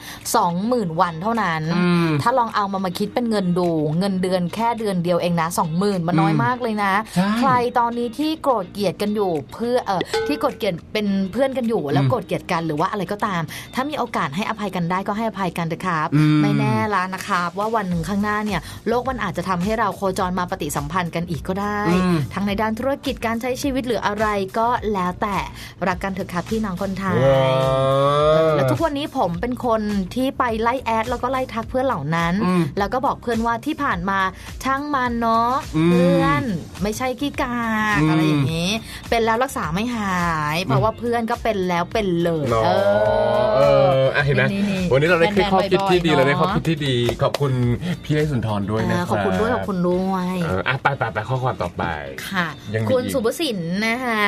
20,000 วันเท่านั้นอืมถ้าลองเอามามาคิดเป็นเงินดู เงินเดือนแค่เดือนเดียวเองนะ 20,000 มันน้อยอืมมากเลยนะใช่ใครตอนนี้ที่โกรธเกลียดกันอยู่เพื่อเออที่โกรธเกลียดเป็นเพื่อนกันอยู่แล้วอืมโกรธเกลียดกันหรือว่าอะไรก็ตาม ถ้ามีโอกาสให้อภัยกันได้ก็ให้อภัยกันเถอะครับอืมไม่แน่ละนะครับว่าวันหนึ่งข้างหน้าเนี่ยโลกมันอาจจะทำให้เราโคจรมาปฏิสัมพันธ์กันอีกก็ได้อืมทั้งในด้านธุรกิจการใช้ชีวิตหรืออะไรก็แล้วแต่รักกันเถอะครับพี่น้องคนไทยว้าเออแล้วทุกวันนี้ผมเป็นคนที่ไปไล่แอดแล้วก็ไล่ทักเพื่อนเหล่านั้นอืมแล้วก็บอกเพื่อนว่าที่ผ่านมาช่างมันเนาะอืมเพื่อนไม่ใช่ขี้กากอืมอะไรอย่างนี้ เป็นแล้วรักษาไม่หาย เพราะว่าเพื่อนก็เป็นแล้วเป็นเลยเนาะเอเออออะเห็นไหมนี่ๆๆวันนี้เราได้แบนๆข้อคิดที่ดีบ่อยๆเราได้ข้อเนอะคิดที่ดี ขอบคุณพี่เล็กสุนทรด้วยนะอ่าขอบคุณด้วยขอบคุณด้วยเอออะไปไปไปข้อความต่อไปค่ะยังมีคุณอีกสุภสินนะคะ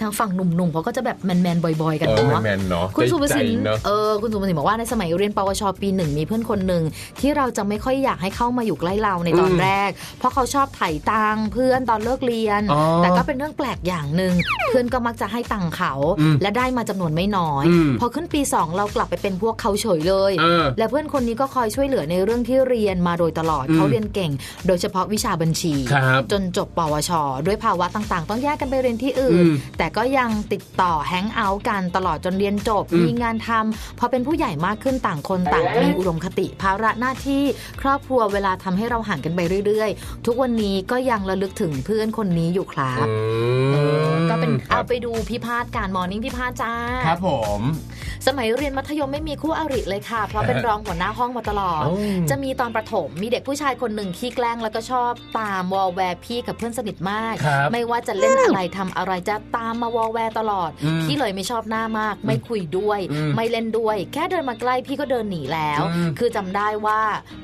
ทางฝั่งหนุ่มๆเขาก็จะแบบแมนๆบ่อยๆกันเออเนาะแมนๆเนาะคุณสุภสินได้ใจเนาะเออคุณสุภสินบอกว่าในสมัยเรียนปวชปีหนึ่งมีเพื่อนคนหนึ่งที่เราจะไม่ค่อยอยากให้เข้ามาอยู่ใกล้เราในตอนอืมแรก เพราะเขาชอบไถ่ตังค์เพื่อนตอนเลิกเรียนอ๋อแต่ก็เป็นเรื่องแปลกอย่างหนึ่งเพื่อนก็มักจะให้ตังค์เขาอืมและได้มาจำนวนไม่น้อยอืมพอขึ้นปีสองเรากลับไปเป็นพวกเขาเฉยเลยเออและเพื่อนคนนี้ก็คอยช่วยเหลือในเรื่องที่เรียนมาโดยตลอดอืมเขาเรียนเก่ง โดยเฉพาะวิชาบัญชีครับจนจบปวช ด้วยภาวะต่างๆ ต้องแยกกันไปเรียนที่อื่นอืมแต่ก็ยังติดต่อแฮงเอาท์กันตลอดจนเรียนจบอืมมีงานทำพอเป็นผู้ใหญ่มากขึ้นต่างคนต่างมีอุดมคติ ภาระหน้าที่ครอบครัวเวลาทำให้เราห่างกันไปเรื่อย ๆ ทุกวันนี้ก็ยังระลึกถึงเพื่อนคนนี้อยู่ครับอืเอมอก็เป็นครัเอาบไปดูพิพาทการมอร์นิ่งพิพาทจ้าครับผม สมัยเรียนมัธยมไม่มีคู่อริเลยค่ะ เพราะเป็นรองหัวหน้าห้องมาตลอดเอ้าจะมีตอนประถมมีเด็กผู้ชายคนหนึ่งขี้แกล้งแล้วก็ชอบตามวอลแวร์พี่กับเพื่อนสนิทมากครับไม่ว่าจะเล่นอะไรทำอะไรจะตามมาวอลแวร์ตลอดอืมพี่เลยไม่ชอบหน้ามาก ไม่คุยด้วยอืมไม่เล่นด้วย แค่เดินมาใกล้พี่ก็เดินหนีแล้วอืมคือจำได้ว่า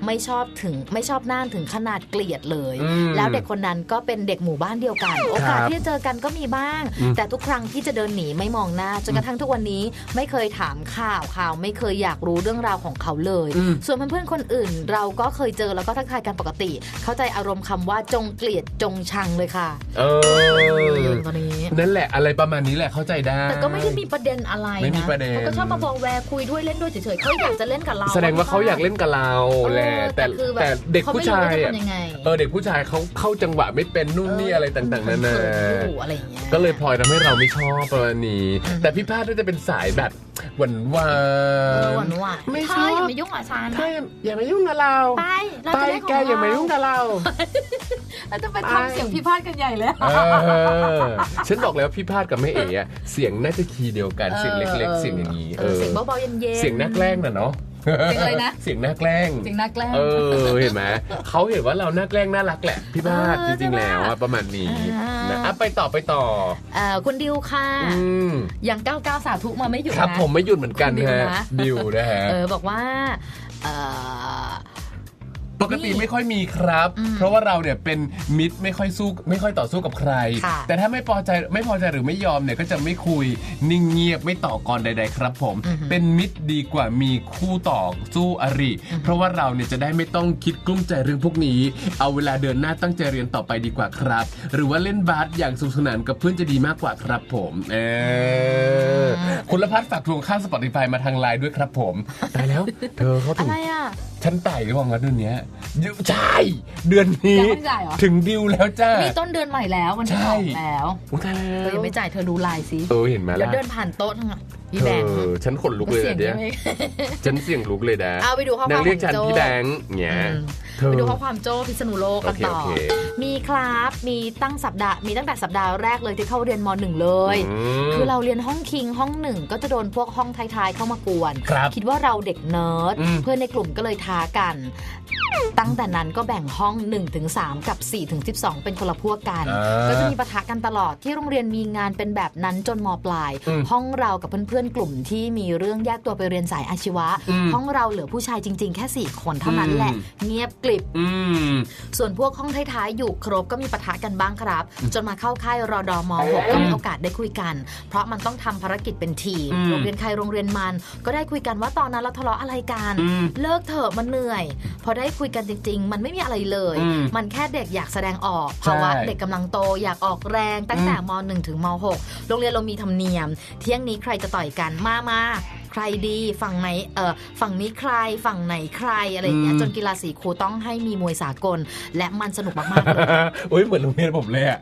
ไม่ชอบถึงไม่ชอบหน้าถึงขนาดเกลียดเลยอืมแล้วเด็กคนนั้นก็เป็นเด็กหมู่บ้านเดียวกัน โอกาสที่จะเจอกันก็มีบ้างอืมแต่ทุกครั้งที่จะเดินหนีไม่มองหน้าจนกระทั่งทุกวันนี้ไม่เคยถามข่าวข่าวไม่เคยอยากรู้เรื่องราวของเขาเลยอืมส่วนเพื่อนๆคนอื่น เราก็เคยเจอแล้วก็ทักทายกันปกติ เข้าใจอารมณ์คำว่าจงเกลียดจงชังเลยค่ะ เออตอนนี้นั่นแหละอะไรประมาณนี้แหละเข้าใจได้ แต่ก็ไม่ได้มีประเด็นอะไรไม่มีนะประเด็นเขาก็ชอบมาบอกแวร์คุยด้วยเล่นด้วยเฉยๆเขาอยากจะเล่นกับเรา แสดงว่าเขาอยากเล่นกับเราแหละแต่คือบบแต่เด็กผู้ชายเขไม่รู้อะจะทำยังไงเออเด็กผู้ชายเขาเข้าจังหวะไม่เป็นนู่นนี่อะไรต่างๆนานาเขิๆอยู่อะไรอย่างเงี้ยก็เลยพลอยทำให้เราไม่ชอบประมาณนี้อืมแต่พี่พาดน่าจะเป็นสายแบบหวานหวาเออนหวานหวานไม่เธชออบอย่ามายุ่งกับฉันถ้าอย่ามายุ่งกับเราไปเราไปจะเล่นของแกอย่ามายุ่งกับเราเราจะไปไปทำเสียงพิพาทกันใหญ่เลย เออฉันบอกแล้วพี่พาดกับแม่เอ๋อะเสียงน่าจะคีย์เดียวกันเสียงเล็ก ๆ เสียงอย่างนี้เออเสียงเบาๆเย็นๆ เสียงน่าแกล้งน่ะเนาะ เสียงอะไรนะเสียงน่าแกล้งเสียงน่าแกล้งเออเห็นไหมเขาเห็นว่าเราน่าแกล้งน่ารักแหละพี่พาดเอจอริงๆใช่แล้วปะอะประมาณนี้อ่านนะอะไปต่อไปต่อเอ่อคุณดิวค่ะอืมยังก้าวก้าวสาธุมาไม่หยุดครับนะผมไม่หยุดเหมือนกันคุณดิวฮะนะดิวนะฮะเออบอกว่าเออ ปกติไม่ค่อยมีครับอืมเพราะว่าเราเนี่ยเป็นมิตรไม่ค่อยสู้ไม่ค่อยต่อสู้กับใครค่ะแต่ถ้าไม่พอใจไม่พอใจหรือไม่ยอมเนี่ยก็จะไม่คุยนิ่งเงียบไม่ต่อกรใด ๆ ครับ ผมอือหือเป็นมิตรดีกว่ามีคู่ต่อสู้อริ เพราะว่าเราเนี่ยจะได้ไม่ต้องคิดกลุ้มใจเรื่องพวกนี้ เอาเวลาเดินหน้าตั้งใจเรียนต่อไปดีกว่าครับ หรือว่าเล่นบาสอย่างสนุกสนานกับเพื่อนจะดีมากกว่าครับผมเออคุณละพัฒน์ฝากทวงค่าสปอติฟายมาทางไลน์ด้วยครับผมตายแล้ว เธอเขาอะถึงไรอะ ฉันไต่หรือเปล่าเดือนเนี้ยเยอะใช่เดือนนี้ยังไม่จ่ายเหรอ ถึงดิวแล้วจ้านี่ต้นเดือนใหม่แล้ววันที่ใช่สองแล้วอุ๊ยตายเธอแล้ยัวงไม่จ่ายเธอดูไลน์สิเออเห็นไหมแล้วล่ะเดินผ่านโต๊ะทั้งอะพี่เธแบงค์อฉันขนลุกเลยเสียอะงเนี่ยใช่ไหมฉันเสียงลุกเลยนะเอาไปดูข้อความนางเรียกฉันของโจ้พี่แบงค์เงี้ยอืมเธอ ไปดูข้อความโจ้พิษณุโลกกันต่อโอเคโอเคมีครับมีตั้งสัปดาห์มีตั้งแต่สัปดาห์แรกเลยที่เข้าเรียนมหนึ่งเลยมคือเราเรียนห้องคิงห้องหนึ่งก็จะโดนพวกห้องท้ายๆเข้ามากวนครับคิดว่าเราเด็กเนิร์ดอืมเพื่อนในกลุ่มก็เลยท้ากัน ตั้งแต่นั้นก็แบ่งห้อง 1-3 กับ 4-12 เป็นคนละพวกกันอ่าก็จะมีปะทะกันตลอดที่โรงเรียนมีงานเป็นแบบนั้นจนมปลายอืมห้องเรากับเพื่อนๆกลุ่มที่มีเรื่องแยกตัวไปเรียนสายอาชีวะอืมห้องเราเหลือผู้ชายจริง ๆ แค่ 4 คนเท่านั้นแหละอืมเงียบกลิบอืมส่วนพวกห้องท้ายๆอยู่ครบก็มีปะทะกันบ้างครับ จนมาเข้าค่ายรอดอม6ก็มีโอกาสได้คุยกัน เพราะมันต้องทำภารกิจเป็นทีมอืมโรงเรียนใครโรงเรียนมัน ก็ได้คุยกันว่าตอนนั้นเราทะเลาะอะไรกันอืมเลิกเถอะมันเหนื่อย พอได้คุยกันจริง ๆ มันไม่มีอะไรเลยอืมมันแค่เด็กอยากแสดงออกใช่ภาวะเด็กกำลังโตอยากออกแรงตั้งแต่ม .1 ถึงม .6 โรงเรียนเรามีธรรมเนียม เที่ยงนี้ใครจะต่อยกันมามา ใครดีฝั่งไหนเออฝั่งนี้ใครฝั่งไหนใครอะไรอย่างเงี้ยอืมจนกีฬาสีครูต้องให้มีมวยสากล และมันสนุกมากๆเลยโอ้ยเหมือนโรงเรียนผมเลยอะ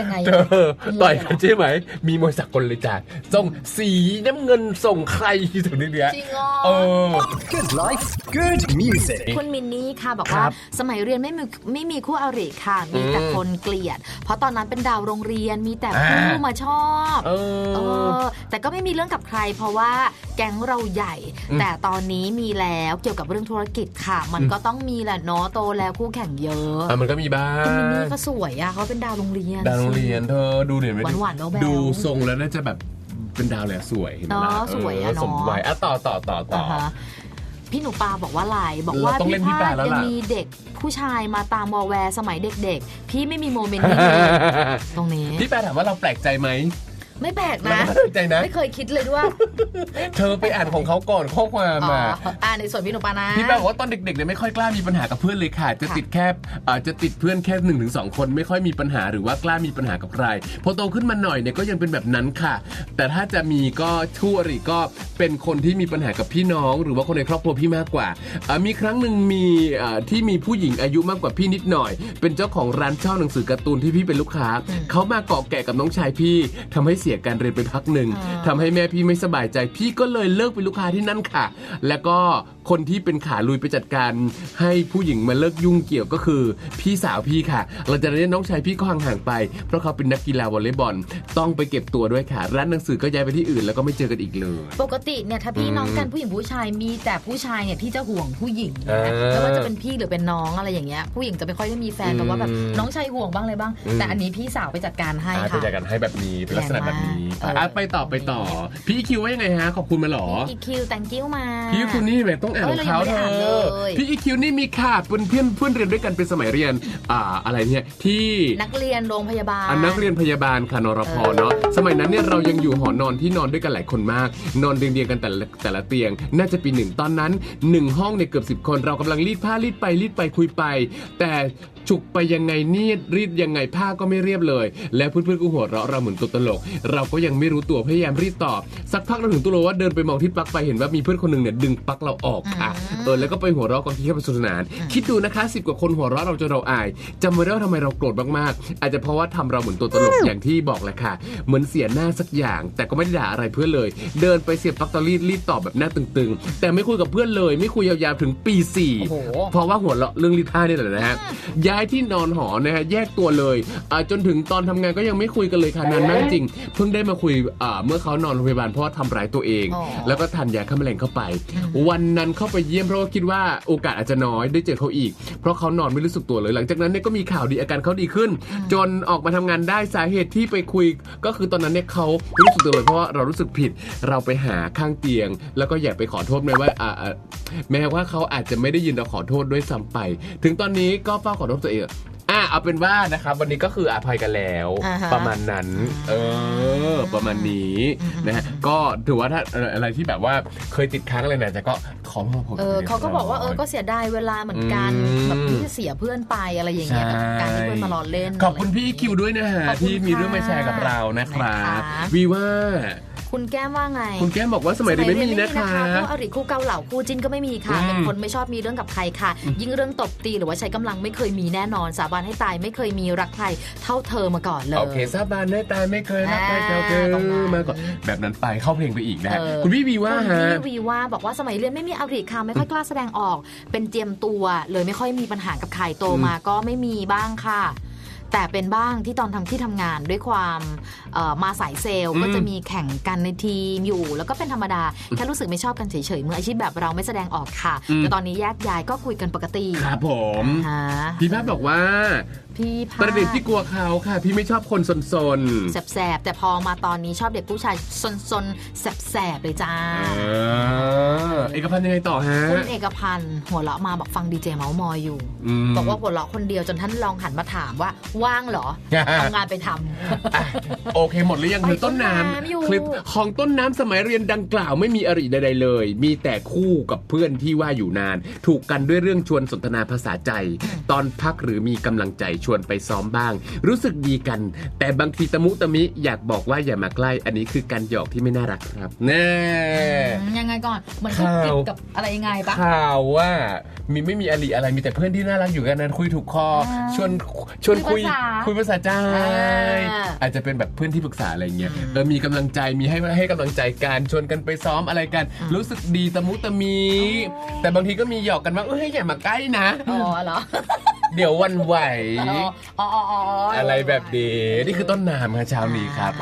ยังไงเธอต่อยกันใช่ไหม มีมวยสากลเลยจ้ะส่งสีน้ำเงินส่งใครถึงนี้เนี้ยจริงอ๋อเออ Good life, good music. คุณมินนี่ค่ะบอกครัว่าบสมัยเรียนไม่มีไม่มีคู่อริค่ะ มีแต่อืมคนเกลียด เพราะตอนนั้นเป็นดาวโรงเรียนมีแต่คู่อ่ามมาชอบเอเอออแต่ก็ไม่มีเรื่องกับใคร เพราะว่าแก๊งเราใหญ่อืมแต่ตอนนี้มีแล้วเกี่ยวกับเรื่องธุรกิจค่ะ มันก็ต้องมีแหละเนาะโตแล้วคู่แข่งเยอะอะมันก็มีบ้าคุณมินนี่งก็สวยอะเขาเป็นดาวโรงเรียนดาวโรงเรียนเธอดูเดี๋ยวไหมหวานๆแบ๊วๆดูทรงแล้วน่าจะแบบเป็นดาวเลยอะสวยเห็นไหมล่ะเนอะสวยอะเสมเนอะวัยอะต่อต่อต่อต่ออ่าฮะพี่หนูปาบอกว่าไลน์บอกว่าเราต้องเล่นพี่พี่ปาพาดแล้วยังล่ะ มีเด็กผู้ชายมาตามวอลแวร์สมัยเด็กๆ พี่ไม่มีโมเมนต์นี้เลยตรงนี้ พี่แปรถามว่าเราแปลกใจไหม ไม่แปลกเรานะก็ไม่แปลกใจนะ ไม่เคยคิดเลยด้วยเธอไปอ่านของเขาก่อนข้อความอ๋อมาอ่าในส่วนพี่หนูปานะพี่แป้งบอกว่าตอนเด็กๆเนี่ยไม่ค่อยกล้ามีปัญหากับเพื่อนเลยค่ะ จะค่ะติดแค่เอ่อจะติดเพื่อนแค่หนึ่งถึงสองคนไม่ค่อยมีปัญหาหรือว่ากล้ามีปัญหากับใครพอโตขึ้นมาหน่อยเนี่ยก็ยังเป็นแบบนั้นค่ะ แต่ถ้าจะมีก็คู่อริก็เป็นคนที่มีปัญหากับพี่น้อง หรือว่าคนในครอบครัวพี่มากกว่าเอ่อมีครั้งหนึ่งมีเอ่อที่มีผู้หญิงอายุมากกว่าพี่นิดหน่อย เป็นเจ้าของร้านเช่าหนังสือการ์ตูนที่พี่เป็นลูกค้าเขามาเกาะแกะกับน้องชายพี่ทำให้เสียการเรียนไปพักหนึ่งอ่าทำให้แม่พี่ไม่สบายใจ พี่ก็เลยเลิกเป็นลูกค้าที่นั่นค่ะ แล้วก็คนที่เป็นขาลุยไปจัดการ ให้ผู้หญิงมาเลิกยุ่งเกี่ยวก็คือ พี่สาวพี่ค่ะหลังจากนั้นน้องชายพี่ก็ห่างๆไป เพราะเขาเป็นนักกีฬาวอลเลย์บอล ต้องไปเก็บตัวด้วยค่ะ ร้านหนังสือก็ย้ายไปที่อื่นแล้วก็ไม่เจอกันอีกเลย ปกติเนี่ยถ้าพี่อืมน้องกันผู้หญิงผู้ชายมีแต่ผู้ชายเนี่ยพี่จะห่วงผู้หญิงอ่านะไม่ว่าจะเป็นพี่หรือเป็นน้องอะไรอย่างเงี้ยผู้หญิงจะไม่ค่อยได้มีแฟนแต่ว่าแบบอืมน้องชายห่วงบ้างเลยบ้างอืมแต่อันนี้พี่สาวไปจัดการให้อ่าไปค่ะจัดการให้แบบนี้เป็นลักษณะแบบนี้เอออ่อะไปต่อไปต่อ พี่คิวว่ายังไงฮะขอบคุณมาเหรออีคิว thank you มาพี่คุณนี่แบบต้องอ่านของเขาเอ้ยเรายังไม่ได้อ่านเธเลอยพี่อีคิวนี่มีค่ะเป็นเพื่อนเพื่อนเรียนด้วยกันเป็นสมัยเรียนอ่าอะไรเนี่ยที่นักเรียนโรงพยาบาลอันนักเรียนพยาบาลค่ะนรพเนาะสมัยนั้นเนี่ยเรายังอยู่หอนอนที่นอนด้วยกันหลายคนมาก นอนเรียงๆกันแต่ละแต่ละเตียง น่าจะปีหนึ่งตอนนั้นหนึ่งห้องเนี่ยเกือบสิบคนเรากำลังรีดผ้ารีดไปรีดไปคุยไป แต่ ฉุกไปยังไงนี่รีดยังไงผ้าก็ไม่เรียบเลย แล้วเพื่อนๆก็หัวเราะเราเหมือนตัวตลก เราก็ยังไม่รู้ตัวพยายามรีดตอบ สักพักเราถึงตัวรู้ว่าเดินไปมองที่ปลั๊กไฟเห็นว่ามีเพื่อนคนหนึ่งเนี่ยดึงปลั๊กเราออกค่ะเออแล้วก็ไปหัวเราะกันที่แค่ประสนาน คิดดูนะคะสิบกว่าคนหัวเราะเราจนเราอายจำไว้ได้ว่าทำไมเราโกรธมากๆ อาจจะเพราะว่าทำเราเหมือนตัวตลกอย่างที่บอกแหละค่ะ เหมือนเสียหน้าสักอย่าง แต่ก็ไม่ได้ด่าอะไรเพื่อนเลย เดินไปเสียบปลั๊กตอรีดรีดตอบแบบหน้าตึงๆ แต่ไม่คุยกับเพื่อนเลย ไม่คุยยาวๆถึงปีสี่โอ้โหเพราะว่าหัวเราะเรื่องรีดผ้านี่แหละนะฮะย้ายที่นอนหอนะฮะแยกตัวเลยอ่าจนถึงตอนทำงานก็ยังไม่คุยกันเลยค่ะนานมากจริง เพิ่งได้มาคุยอ่าเมื่อเขานอนโรงพยาบาลเพราะว่าทำร้ายตัวเองอ๋อแล้วก็ทานยาฆ่าแมลงเข้าไป วันนั้นเข้าไปเยี่ยมเพราะว่าคิดว่าโอกาสอาจจะน้อยได้เจอเขาอีก เพราะเขานอนไม่รู้สึกตัวเลยหลังจากนั้นเนี่ยก็มีข่าวดีอาการเขาดีขึ้น จนออกมาทำงานได้สาเหตุที่ไปคุย ก็คือตอนนั้นเนี่ยเขาไม่รู้สึกตัวเลยเพราะว่าเรารู้สึกผิดเราไปหาข้างเตียง แล้วก็อยากไปขอโทษแม้ว่าอ่าอ่าแม้ว่าเขาอาจจะไม่ได้ยินเราขอโทษด้วยซ้ำไป ถึงตอนนี้ก็เฝ้าขอโทษตัวเองอะเอาเป็นว่านะครับวันนี้ก็คืออภัยกันแล้ว อ่าฮะประมาณนั้น เออ ประมาณนี้นะฮะก็ถือว่าถ้าเอ่ออะไรที่แบบว่าเคยติดค้างอะไรเนี่ยจะก็ขอมาพบเออเขาก็บอกว่าเออก็เสียดายเวลาเหมือนกันอืม แบบที่เสียเพื่อนไปอะไรอย่างเงี้ยกับการที่เพื่อนมารอเล่นขอบคุณพี่คิวด้วยนะฮะขอบคุณที่มีเรื่องมาแชร์กับเรานะครันะคะบวีว่า คุณแก้มว่าไง คุณแก้มบอกว่าสมัยเรียนไม่มีนะคะคู่อริคู่เกาเหล่าคู่จิ้นก็ไม่มีค่ะอืมเป็นคนไม่ชอบมีเรื่องกับใครค่ะ ยิ่งเรื่องตบตีหรือว่าใช้กำลังไม่เคยมีแน่นอน สาบานให้ตายไม่เคยมีรักใครเท่าเธอมาก่อนเลย โอเค สาบานได้ตายไม่เคยรักใครอ่าเท่าเธอตรงนั้นมาก่อน แบบนั้นไปเข้าเพลงไปอีกนะฮะเออคุณพี่วีว่าคุณฮะพี่วีว่าบอกว่าสมัยเรียนไม่มีอริค่ะไม่ค่อยกล้าแสดงออก เป็นเจียมตัวเลยไม่ค่อยมีปัญหากับใครโตมาก็ไม่มีบ้างค่ะ แต่เป็นบ้างที่ตอนทำที่ทำงานด้วยความเอ่อมาสายเซลล์อืมก็จะมีแข่งกันในทีมอยู่ แล้วก็เป็นธรรมดา แค่รู้สึกไม่ชอบกันเฉยๆมืออาชีพแบบเราไม่แสดงออกค่ะอืมแต่ตอนนี้แยกย้ายก็คุยกันปกติ ครับผมฮะพี่ภาพบอกว่า พี่พาประเด็นที่กลัวเขาค่ะ พี่ไม่ชอบคนซนๆแสบๆแต่พอมาตอนนี้ชอบเด็กผู้ชายซนๆแสบๆเลยจ้าเออเอกพันธ์ยังไงต่อฮะคุณเอกพันธ์หัวเราะมาบอกฟังดีเจเมาส์มอยอยู่มบอกว่าหัวเราะคนเดียวจนท่านลองหันมาถามว่าว่างเหรอเอางานไปทำอะโอเคหมดหรือยังไปคือต้นน้ต้นน้ำอยู่ำคลิปของต้นน้ำสมัยเรียนดังกล่าวไม่มีอริใดๆเลย มีแต่คู่กับเพื่อนที่ว่าอยู่นาน ถูกกันด้วยเรื่องชวนสนทนาภาษาใจ ตอนพักหรือมีกำลังใจชวนไปซ้อมบ้าง รู้สึกดีกัน แต่บางทีตะมุตะมิอยากบอกว่าอย่ามาใกล้ อันนี้คือการหยอกที่ไม่น่ารักครับแน่อืมยังไงก่อนเหมือนคุกข่าวกิดกับอะไรยังไงปะข่าวว่ามีไม่มีอลีอะไรมีแต่เพื่อนที่น่ารักอยู่กันนั้นคุยถูกคออ่าชวนชวนคุยคุยภาษาคุยภาษาใจอ่าอาจจะเป็นแบบเพื่อนที่ปรึกษาอะไรเงี้ยอืมเออมีกำลังใจมีให้ให้กำลังใจกันชวนกันไปซ้อมอะไรกันอืมรู้สึกดีตะมุตะมี แต่บางทีก็มีหยอกกันว่าเอ้ยอย่ามาใกล้นะอ๋อเหรอ เดี๋ยววันไหว อ๋ออ๋ออ๋ออะไรแบบนี้นี่คือต้นน้ำค่ะเช้านี้ครับ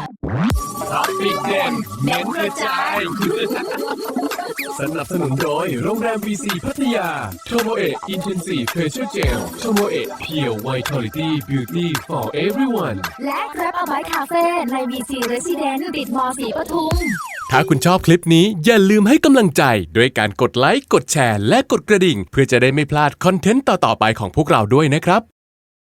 ปิดเด่นเน้นกระจายสนับสนุนโดยโรงแรม VC พัทยาโทโมเอะอินเทนซีฟเฟเชอร์เจลโทโมเอะเพียวไวท์ a l ตี้บิวตี้ for everyone และ Grab a Bike Cafe ใน VC Resident ติดมอสีปทุม ถ้าคุณชอบคลิปนี้อย่าลืมให้กำลังใจด้วยการกดไลค์ กดแชร์ และกดกระดิ่ง เพื่อจะได้ไม่พลาดคอนเทนต์ต่อๆไปของพวกเราด้วยนะครับ